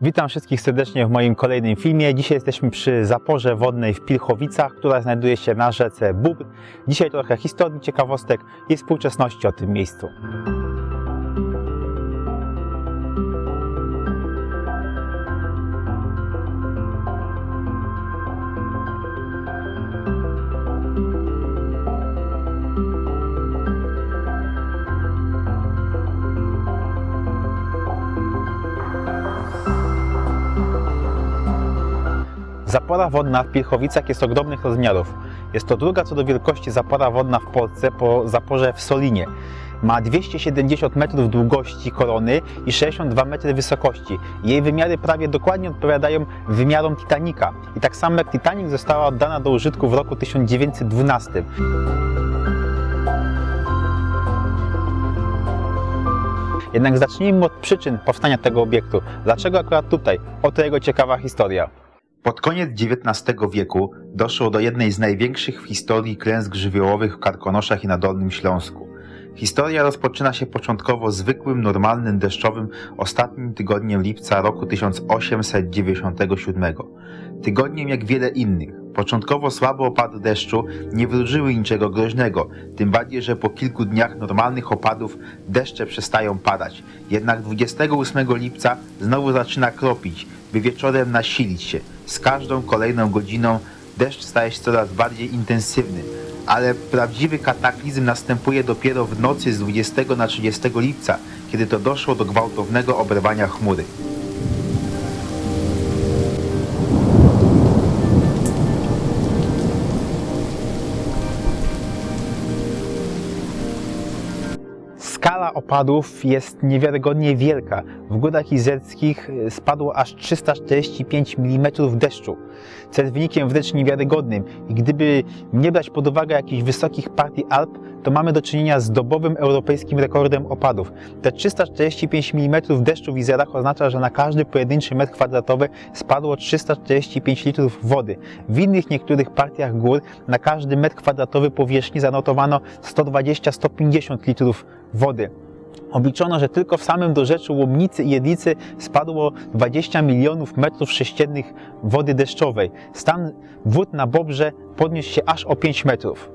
Witam wszystkich serdecznie w moim kolejnym filmie. Dzisiaj jesteśmy przy zaporze wodnej w Pilchowicach, która znajduje się na rzece Bóbr. Dzisiaj trochę historii, ciekawostek i współczesności o tym miejscu. Zapora wodna w Pilchowicach jest ogromnych rozmiarów. Jest to druga co do wielkości zapora wodna w Polsce po zaporze w Solinie. Ma 270 metrów długości korony i 62 metry wysokości. Jej wymiary prawie dokładnie odpowiadają wymiarom Titanica. I tak samo jak Titanic została oddana do użytku w roku 1912. Jednak zacznijmy od przyczyn powstania tego obiektu. Dlaczego akurat tutaj? Oto jego ciekawa historia. Pod koniec XIX wieku doszło do jednej z największych w historii klęsk żywiołowych w Karkonoszach i na Dolnym Śląsku. Historia rozpoczyna się początkowo zwykłym, normalnym deszczowym ostatnim tygodniem lipca roku 1897. Tygodniem jak wiele innych. Początkowo słabe opady deszczu nie wróżyły niczego groźnego, tym bardziej, że po kilku dniach normalnych opadów deszcze przestają padać. Jednak 28 lipca znowu zaczyna kropić, by wieczorem nasilić się. Z każdą kolejną godziną deszcz staje się coraz bardziej intensywny, ale prawdziwy kataklizm następuje dopiero w nocy z 20 na 30 lipca, kiedy to doszło do gwałtownego oberwania chmury. Skala opadów jest niewiarygodnie wielka. W górach izerckich y, spadło aż 345 mm deszczu, co jest wynikiem wręcz niewiarygodnym. I gdyby nie brać pod uwagę jakichś wysokich partii Alp, to mamy do czynienia z dobowym europejskim rekordem opadów. Te 345 mm deszczu w Izerach oznacza, że na każdy pojedynczy metr kwadratowy spadło 345 litrów wody. W innych niektórych partiach gór na każdy metr kwadratowy powierzchni zanotowano 120-150 litrów wody. Obliczono, że tylko w samym dorzeczu Łomnicy i Jedlicy spadło 20 milionów metrów sześciennych wody deszczowej. Stan wód na Bobrze podniósł się aż o 5 metrów.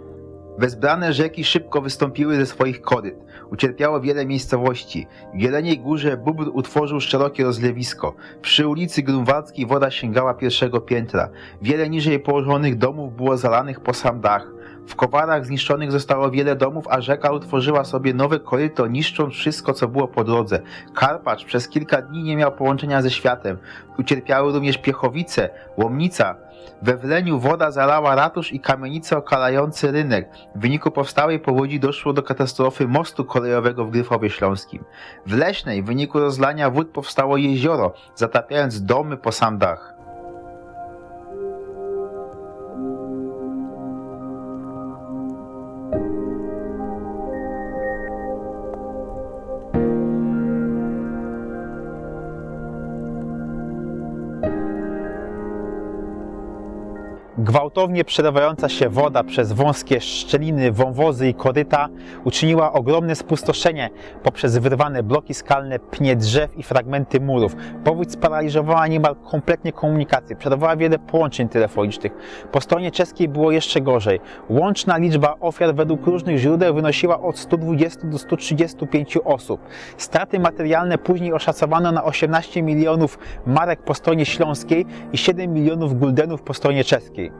Wezbrane rzeki szybko wystąpiły ze swoich koryt. Ucierpiało wiele miejscowości. W Jeleniej Górze Bóbr utworzył szerokie rozlewisko. Przy ulicy Grunwaldzkiej woda sięgała pierwszego piętra. Wiele niżej położonych domów było zalanych po sam dach. W Kowarach zniszczonych zostało wiele domów, a rzeka utworzyła sobie nowe koryto, niszcząc wszystko, co było po drodze. Karpacz przez kilka dni nie miał połączenia ze światem. Ucierpiały również Piechowice, Łomnica. We Wleniu woda zalała ratusz i kamienice okalający rynek. W wyniku powstałej powodzi doszło do katastrofy mostu kolejowego w Gryfowie Śląskim. W Leśnej w wyniku rozlania wód powstało jezioro, zatapiając domy po sam dach. Gwałtownie przelewająca się woda przez wąskie szczeliny, wąwozy i koryta uczyniła ogromne spustoszenie poprzez wyrwane bloki skalne, pnie drzew i fragmenty murów. Powódź sparaliżowała niemal kompletnie komunikację, przerwała wiele połączeń telefonicznych. Po stronie czeskiej było jeszcze gorzej. Łączna liczba ofiar według różnych źródeł wynosiła od 120 do 135 osób. Straty materialne później oszacowano na 18 milionów marek po stronie śląskiej i 7 milionów guldenów po stronie czeskiej.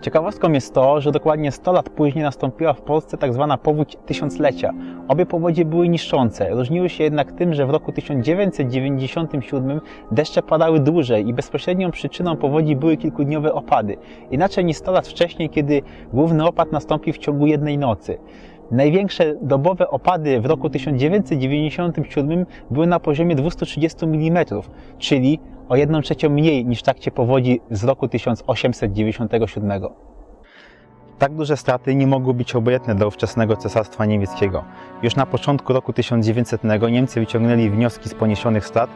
Ciekawostką jest to, że dokładnie 100 lat później nastąpiła w Polsce tak zwana powódź tysiąclecia. Obie powodzie były niszczące, różniły się jednak tym, że w roku 1997 deszcze padały dłużej i bezpośrednią przyczyną powodzi były kilkudniowe opady. Inaczej niż 100 lat wcześniej, kiedy główny opad nastąpił w ciągu jednej nocy. Największe dobowe opady w roku 1997 były na poziomie 230 mm, czyli o 1 trzecią mniej niż w trakcie powodzi z roku 1897. Tak duże straty nie mogły być obojętne dla ówczesnego cesarstwa niemieckiego. Już na początku roku 1900 Niemcy wyciągnęli wnioski z poniesionych strat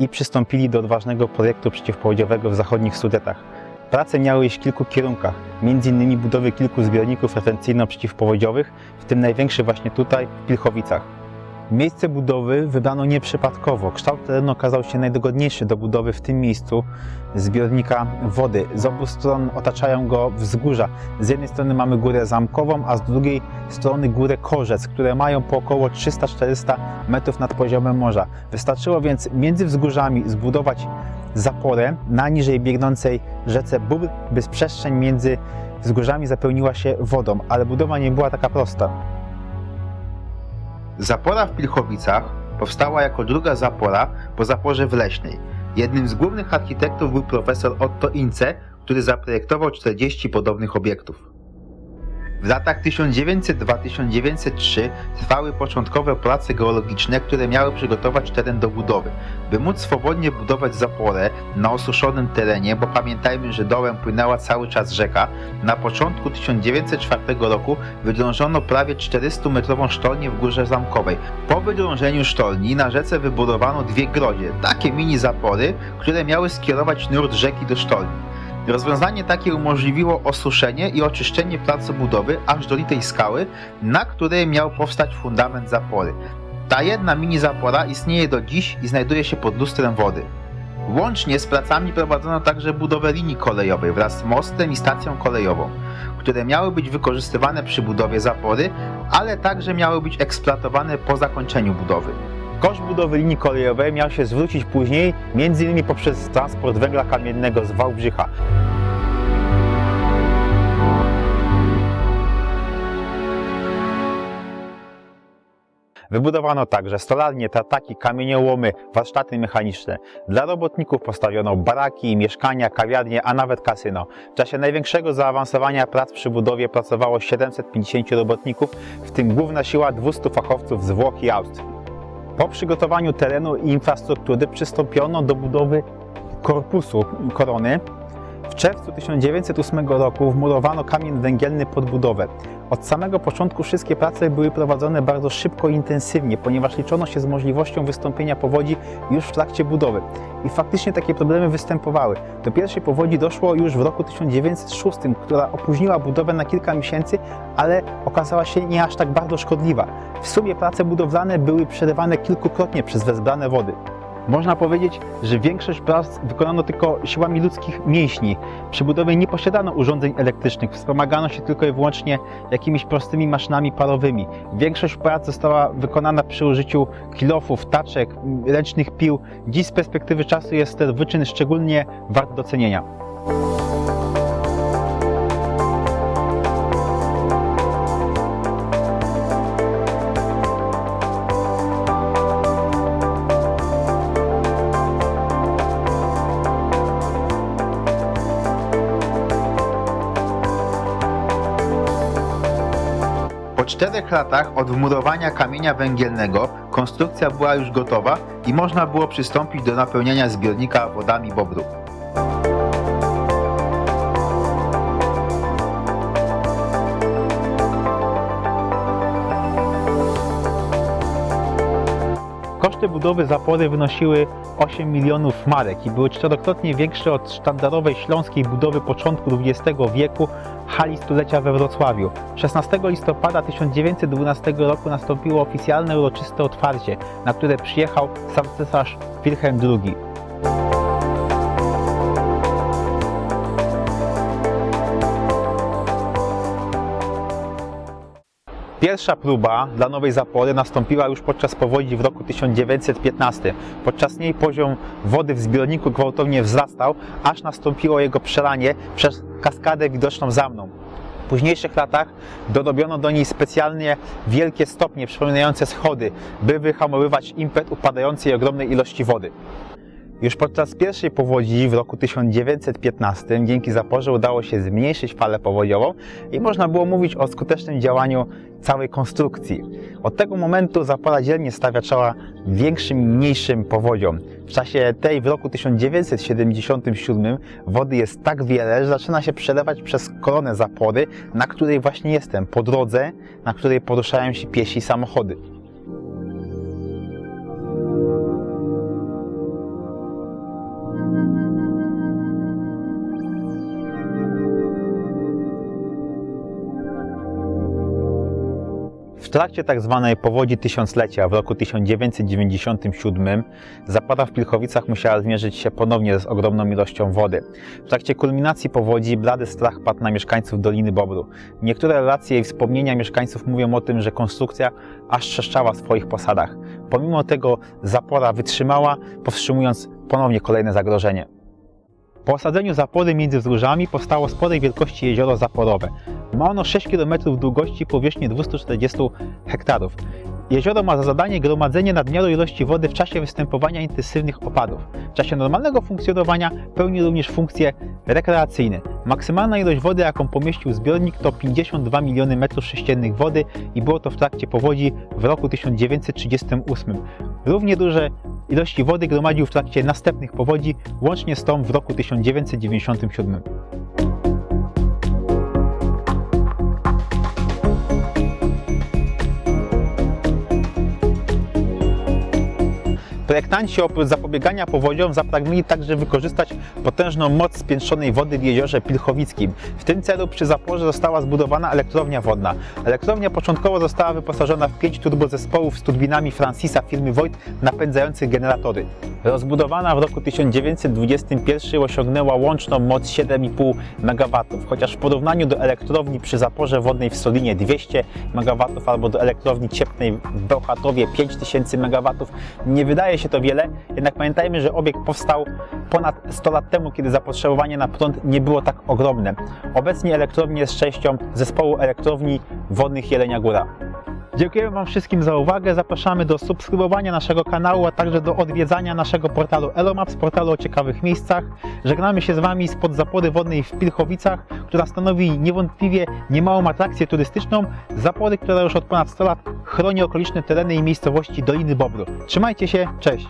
i przystąpili do odważnego projektu przeciwpowodziowego w zachodnich Sudetach. Prace miały iść w kilku kierunkach, m.in. budowy kilku zbiorników retencyjno-przeciwpowodziowych, w tym największy właśnie tutaj, w Pilchowicach. Miejsce budowy wybrano nieprzypadkowo. Kształt terenu okazał się najdogodniejszy do budowy w tym miejscu zbiornika wody. Z obu stron otaczają go wzgórza. Z jednej strony mamy górę zamkową, a z drugiej strony górę Korzec, które mają po około 300-400 metrów nad poziomem morza. Wystarczyło więc między wzgórzami zbudować zaporę na niżej biegnącej rzece Bóbr, by przestrzeń między wzgórzami zapełniła się wodą, ale budowa nie była taka prosta. Zapora w Pilchowicach powstała jako druga zapora po zaporze w Leśnej. Jednym z głównych architektów był profesor Otto Ince, który zaprojektował 40 podobnych obiektów. W latach 1902-1903 trwały początkowe prace geologiczne, które miały przygotować teren do budowy. By móc swobodnie budować zaporę na osuszonym terenie, bo pamiętajmy, że dołem płynęła cały czas rzeka, na początku 1904 roku wydrążono prawie 400-metrową sztolnię w Górze Zamkowej. Po wydrążeniu sztolni na rzece wybudowano dwie grodzie, takie mini zapory, które miały skierować nurt rzeki do sztolni. Rozwiązanie takie umożliwiło osuszenie i oczyszczenie placu budowy aż do litej skały, na której miał powstać fundament zapory. Ta jedna mini zapora istnieje do dziś i znajduje się pod lustrem wody. Łącznie z pracami prowadzono także budowę linii kolejowej wraz z mostem i stacją kolejową, które miały być wykorzystywane przy budowie zapory, ale także miały być eksploatowane po zakończeniu budowy. Koszt budowy linii kolejowej miał się zwrócić później, m.in. poprzez transport węgla kamiennego z Wałbrzycha. Wybudowano także stolarnie, tartaki, kamieniołomy, warsztaty mechaniczne. Dla robotników postawiono baraki, mieszkania, kawiarnie, a nawet kasyno. W czasie największego zaawansowania prac przy budowie pracowało 750 robotników, w tym główna siła 200 fachowców z Włoch i Austrii. Po przygotowaniu terenu i infrastruktury przystąpiono do budowy korpusu korony. W czerwcu 1908 roku wmurowano kamień węgielny pod budowę. Od samego początku wszystkie prace były prowadzone bardzo szybko i intensywnie, ponieważ liczono się z możliwością wystąpienia powodzi już w trakcie budowy. I faktycznie takie problemy występowały. Do pierwszej powodzi doszło już w roku 1906, która opóźniła budowę na kilka miesięcy, ale okazała się nie aż tak bardzo szkodliwa. W sumie prace budowlane były przerywane kilkukrotnie przez wezbrane wody. Można powiedzieć, że większość prac wykonano tylko siłami ludzkich mięśni. Przy budowie nie posiadano urządzeń elektrycznych, wspomagano się tylko i wyłącznie jakimiś prostymi maszynami parowymi. Większość prac została wykonana przy użyciu kilofów, taczek, ręcznych pił. Dziś z perspektywy czasu jest ten wyczyn szczególnie wart docenienia. Czterech latach od wmurowania kamienia węgielnego konstrukcja była już gotowa i można było przystąpić do napełniania zbiornika wodami Bobru. Koszty budowy zapory wynosiły 8 milionów marek i były czterokrotnie większe od sztandarowej śląskiej budowy początku XX wieku hali stulecia we Wrocławiu. 16 listopada 1912 roku nastąpiło oficjalne uroczyste otwarcie, na które przyjechał sam cesarz Wilhelm II. Pierwsza próba dla nowej zapory nastąpiła już podczas powodzi w roku 1915. Podczas niej poziom wody w zbiorniku gwałtownie wzrastał, aż nastąpiło jego przelanie przez kaskadę widoczną za mną. W późniejszych latach dorobiono do niej specjalnie wielkie stopnie przypominające schody, by wyhamowywać impet upadającej ogromnej ilości wody. Już podczas pierwszej powodzi w roku 1915 dzięki zaporze udało się zmniejszyć falę powodziową i można było mówić o skutecznym działaniu całej konstrukcji. Od tego momentu zapora dzielnie stawia czoła większym i mniejszym powodziom. W czasie tej w roku 1977 wody jest tak wiele, że zaczyna się przelewać przez koronę zapory, na której właśnie jestem, po drodze, na której poruszają się piesi i samochody. W trakcie tzw. powodzi tysiąclecia w roku 1997 zapada w Pilchowicach musiała zmierzyć się ponownie z ogromną ilością wody. W trakcie kulminacji powodzi blady strach padł na mieszkańców Doliny Bobru. Niektóre relacje i wspomnienia mieszkańców mówią o tym, że konstrukcja aż trzeszczała w swoich posadach. Pomimo tego zapora wytrzymała, powstrzymując ponownie kolejne zagrożenie. Po osadzeniu zapory między wzgórzami powstało sporej wielkości jezioro zaporowe. Ma ono 6 km długości i powierzchnię 240 hektarów. Jezioro ma za zadanie gromadzenie nadmiaru ilości wody w czasie występowania intensywnych opadów. W czasie normalnego funkcjonowania pełni również funkcje rekreacyjne. Maksymalna ilość wody, jaką pomieścił zbiornik, to 52 miliony metrów sześciennych wody i było to w trakcie powodzi w roku 1938. Równie duże ilości wody gromadził w trakcie następnych powodzi, łącznie z tą w roku 1997. Projektanci oprócz zapobiegania powodziom zapragnęli także wykorzystać potężną moc spiętrzonej wody w jeziorze Pilchowickim. W tym celu przy zaporze została zbudowana elektrownia wodna. Elektrownia początkowo została wyposażona w pięć turbozespołów z turbinami Francisa firmy Voigt napędzających generatory. Rozbudowana w roku 1921 osiągnęła łączną moc 7,5 MW, chociaż w porównaniu do elektrowni przy zaporze wodnej w Solinie 200 MW albo do elektrowni cieplnej w Bełchatowie 5000 MW nie wydaje się to wiele, jednak pamiętajmy, że obiekt powstał ponad 100 lat temu, kiedy zapotrzebowanie na prąd nie było tak ogromne. Obecnie elektrownia jest częścią zespołu elektrowni wodnych Jelenia Góra. Dziękujemy Wam wszystkim za uwagę. Zapraszamy do subskrybowania naszego kanału, a także do odwiedzania naszego portalu Elomaps, portalu o ciekawych miejscach. Żegnamy się z Wami spod zapory wodnej w Pilchowicach, która stanowi niewątpliwie niemałą atrakcję turystyczną. Zapory, która już od ponad 100 lat chroni okoliczne tereny i miejscowości Doliny Bobru. Trzymajcie się, cześć!